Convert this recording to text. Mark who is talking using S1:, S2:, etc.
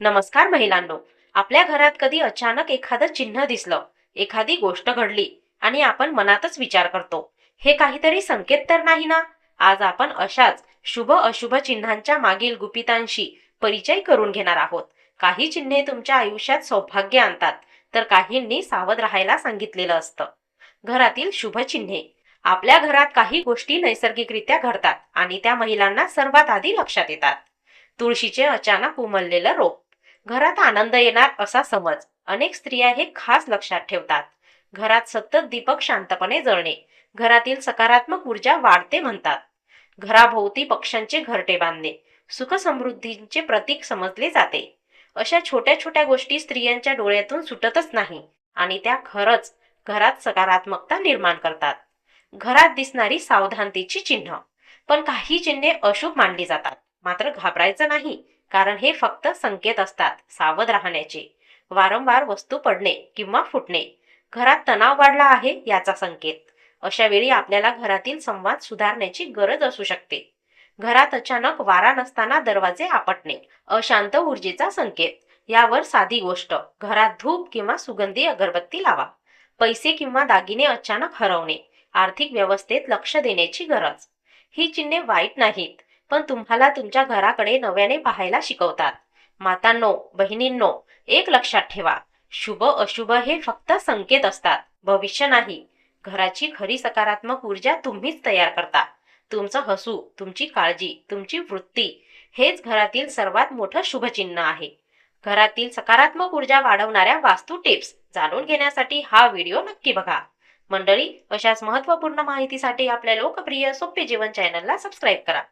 S1: नमस्कार महिलांनो. आपल्या घरात कधी अचानक एखादं चिन्ह दिसलं एखादी गोष्ट घडली आणि आपण मनातच विचार करतो हे काहीतरी संकेत तर नाही ना? आज आपण अशाच शुभ अशुभ चिन्हांच्या मागील गुपितांशी परिचय करून घेणार आहोत. काही चिन्हे तुमच्या आयुष्यात सौभाग्य आणतात तर काहींनी सावध राहायला सांगितलेलं असतं. घरातील शुभ चिन्हे. आपल्या घरात काही गोष्टी नैसर्गिकरित्या घडतात आणि त्या महिलांना सर्वात आधी लक्षात येतात. तुळशीचे अचानक उमललेलं रोप. घरात आनंद येणार असा समज. अनेक स्त्रिया हे खास लक्षात ठेवतात. घरात सतत दीपक शांतपणे जळणे. घरातील सकारात्मक ऊर्जा वाढते म्हणतात. घराभोवती पक्ष्यांचे घरटे बांधणे. सुखसमृद्धींचे प्रतीक समजले जाते. अशा छोट्या छोट्या गोष्टी स्त्रियांच्या डोळ्यातून सुटतच नाही आणि त्या खरंच घरात सकारात्मकता निर्माण करतात. घरात दिसणारी सावधानतेची चिन्ह. पण काही चिन्हे अशुभ मानली जातात. मात्र घाबरायचं नाही. कारण हे फक्त संकेत असतात सावध राहण्याचे. वारंवार वस्तू पडणे किंवा फुटणे घरात तणाव वाढला आहे याचा संकेत. अशा वेळी आपल्याला घरातील संवाद सुधारण्याची गरज असू शकते. घरात अचानक वारा नसताना दरवाजे आपटणे अशांत ऊर्जेचा संकेत. यावर साधी गोष्ट घरात धूप किंवा सुगंधी अगरबत्ती लावा. पैसे किंवा दागिने अचानक हरवणे आर्थिक व्यवस्थेत लक्ष देण्याची गरज. ही चिन्हे वाईट नाहीत पण तुम्हाला तुमच्या घराकडे नव्याने पाहायला शिकवतात. मातांनो बहिणींनो एक लक्षात ठेवा. शुभ अशुभ हे फक्त संकेत असतात. भविष्य नाही. घराची खरी सकारात्मक ऊर्जा तुम्हीच तयार करता. तुमचं हसू तुमची काळजी तुमची वृत्ती हेच घरातील सर्वात मोठं शुभचिन्ह आहे. घरातील सकारात्मक ऊर्जा वाढवणाऱ्या वास्तू टिप्स जाणून घेण्यासाठी हा व्हिडिओ नक्की बघा. मंडळी अशाच महत्त्वपूर्ण माहितीसाठी आपल्या लोकप्रिय सोपे जीवन चॅनलला सबस्क्राईब करा.